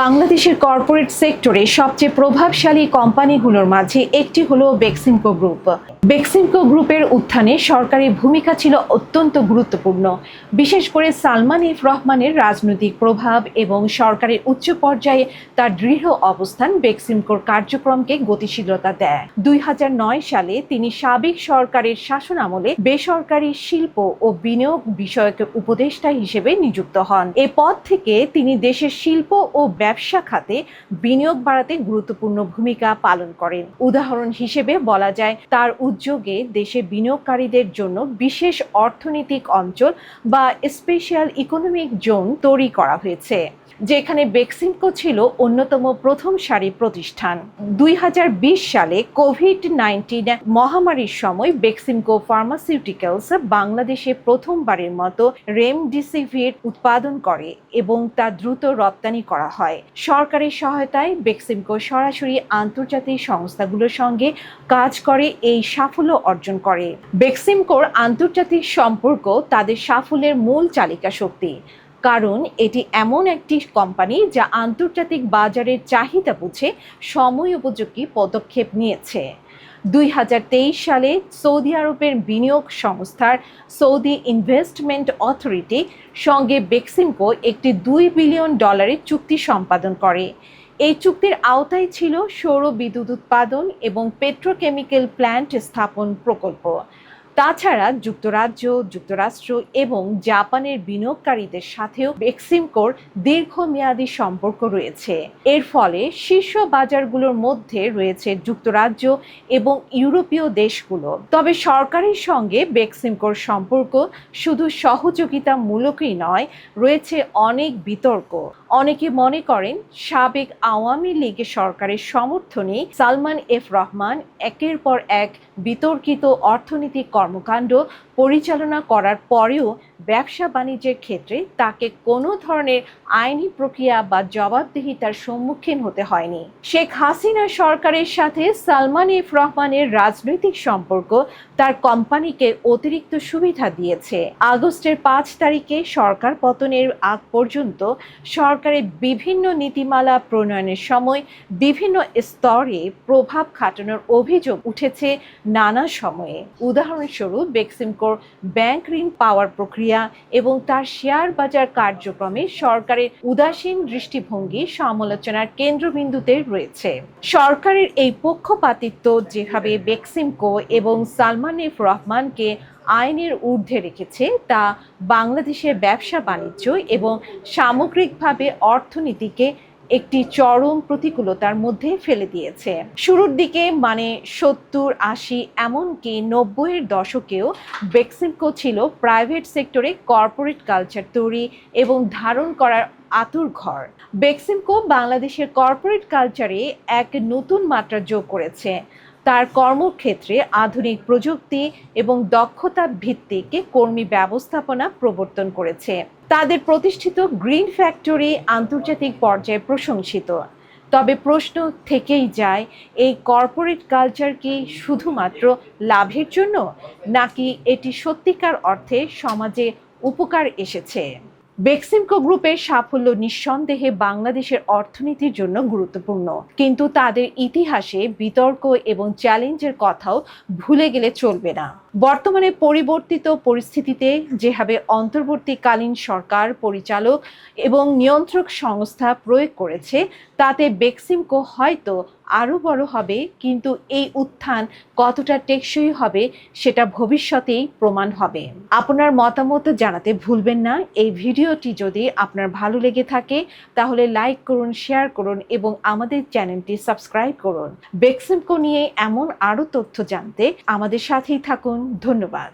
বাংলাদেশের কর্পোরেট সেক্টরে সবচেয়ে প্রভাবশালী কোম্পানিগুলোর মাঝে একটি হলো বেক্সিমকো গ্রুপ। বেক্সিমকো গ্রুপের উত্থানে সরকারি ভূমিকা ছিল অত্যন্ত গুরুত্বপূর্ণ। বিশেষ করে সালমান এফ রহমানের রাজনৈতিক প্রভাব এবং সরকারের উচ্চ পর্যায়ে তার দৃঢ় অবস্থান বেক্সিমকোর কার্যক্রমকে গতিশীলতা দেয়। দুই সালে তিনি সাবেক সরকারের শাসনামলে বেসরকারি শিল্প ও বিনিয়োগ বিষয়ক উপদেষ্টা হিসেবে নিযুক্ত হন। এ পদ থেকে তিনি দেশের শিল্প ও ব্যবসা খাতে বিনিয়োগ বাড়াতে গুরুত্বপূর্ণ ভূমিকা পালন করেন। উদাহরণ হিসেবে বলা যায়, তার উদ্যোগে দেশে বিনিয়োগকারীদের জন্য বিশেষ অর্থনৈতিক অঞ্চল বা স্পেশাল ইকোনমিক জোন তৈরি করা হয়েছে, যেখানে বেক্সিমকো ছিল অন্যতম প্রথম সারি প্রতিষ্ঠান। দুই হাজার বিশ সালে কোভিড নাইন্টিন মহামারীর সময় বেক্সিমকো ফার্মাসিউটিক্যালস বাংলাদেশে প্রথমবারের মতো রেমডিসিভির উৎপাদন করে এবং তা দ্রুত রপ্তানি করা হয়। সরকারের সহায়তায় বেক্সিমকো সরাসরি আন্তর্জাতিক সংস্থাগুলোর সঙ্গে কাজ করে এই সাফল্য অর্জন করে। বেক্সিমকোর আন্তর্জাতিক সম্পর্ক তাদের সাফল্যের মূল চালিকা শক্তি। কারণ এটি এমন একটি কোম্পানি যা আন্তর্জাতিক বাজারের চাহিদা বুঝে সময় উপযোগী পদক্ষেপ নিয়েছে। দুই হাজার তেইশ সালে সৌদি আরবের বিনিয়োগ সংস্থার সৌদি ইনভেস্টমেন্ট অথরিটি সঙ্গে বেক্সিমকো একটি দুই বিলিয়ন ডলারের চুক্তি সম্পাদন করে। এই চুক্তির আওতায় ছিল সৌর বিদ্যুৎ উৎপাদন এবং পেট্রোকেমিক্যাল প্ল্যান্ট স্থাপন প্রকল্প। তাছাড়া যুক্তরাজ্য, যুক্তরাষ্ট্র এবং জাপানের বিনিয়োগকারীদের সাথেও বেক্সিমকোর দীর্ঘমেয়াদী সম্পর্ক রয়েছে। এর ফলে শীর্ষ বাজারগুলোর মধ্যে রয়েছে যুক্তরাজ্য এবং ইউরোপীয় দেশগুলো। তবে সরকারের সঙ্গে বেক্সিমকোর সম্পর্ক শুধু সহযোগিতামূলকই নয়, রয়েছে অনেক বিতর্ক। অনেকে মনে করেন সাবেক আওয়ামী লীগের সরকারের সমর্থনে সালমান এফ রহমান একের পর এক বিতর্কিত অর্থনৈতিক কর্মকাণ্ড পরিচালনা করার পরেও ব্যবসা বাণিজ্যের ক্ষেত্রে তাকে কোনো ধরনের আইনি প্রক্রিয়া বা জবাবদিহিতার সম্মুখীন হতে হয়নি। শেখ হাসিনা সরকারের সাথে সালমান এফ রহমানের রাজনৈতিক সম্পর্ক তার কোম্পানিকে অতিরিক্ত সুবিধা দিয়েছে। আগস্টের পাঁচ তারিখে সরকার পতনের আগ পর্যন্ত সরকারের বিভিন্ন নীতিমালা প্রণয়নের সময় বিভিন্ন স্তরে প্রভাব খাটানোর অভিযোগ উঠেছে নানা সময়ে। উদাহরণস্বরূপ, বেক্সিমকোর ব্যাংক ঋণ পাওয়ার প্রক্রিয়া এবং তার শেয়ার বাজার কার্যক্রমে সরকারের উদাসীন দৃষ্টিভঙ্গি সমালোচনার কেন্দ্রবিন্দুতে রয়েছে। সরকারের এই পক্ষপাতিত্ব যেভাবে বেক্সিমকো এবং সালমান এফ রহমানকে আইনের ঊর্ধ্বে রেখেছে, তা বাংলাদেশের ব্যবসা বাণিজ্য এবং সামগ্রিকভাবে অর্থনীতিকে একটি চরম প্রতিকূলতার মধ্যে ফেলে দিয়েছে। শুরুর দিকে মানে সত্তর, আশি, এমনকি নব্বইয়ের দশকেও বেক্সিমকো ছিল প্রাইভেট সেক্টরে কর্পোরেট কালচার তৈরি এবং ধারণ করার আতুর ঘর। বেক্সিমকো বাংলাদেশের কর্পোরেট কালচারে এক নতুন মাত্রা যোগ করেছে। তার কর্মক্ষেত্রে আধুনিক প্রযুক্তি এবং দক্ষতা ভিত্তিকে কর্মী ব্যবস্থাপনা প্রবর্তন করেছে। তাদের প্রতিষ্ঠিত গ্রিন ফ্যাক্টরি আন্তর্জাতিক পর্যায়ে প্রশংসিত। তবে প্রশ্ন থেকেই যায়, এই কর্পোরেট কালচার কি শুধুমাত্র লাভের জন্য, নাকি এটি সত্যিকার অর্থে সমাজে উপকার এসেছে? বেক্সিমকো গ্রুপের সাফল্য নিঃসন্দেহে বাংলাদেশের অর্থনীতির জন্য গুরুত্বপূর্ণ। কিন্তু তাদের ইতিহাসে বিতর্ক এবং চ্যালেঞ্জের কথাও ভুলে গেলে চলবে না। বর্তমানে পরিবর্তিত পরিস্থিতিতে যেভাবে অন্তর্বর্তীকালীন সরকার পরিচালক এবং নিয়ন্ত্রক সংস্থা প্রয়োগ করেছে, তাতে বেক্সিমকো হয়তো আরও বড় হবে, কিন্তু এই উত্থান কতটা টেকসই হবে সেটা ভবিষ্যতেই প্রমাণ হবে। আপনার মতামত জানাতে ভুলবেন না। এই ভিডিওটি যদি আপনার ভালো লেগে থাকে, তাহলে লাইক করুন, শেয়ার করুন এবং আমাদের চ্যানেলটি সাবস্ক্রাইব করুন। বেক্সিমকো নিয়ে এমন আরও তথ্য জানতে আমাদের সাথেই থাকুন। ধন্যবাদ।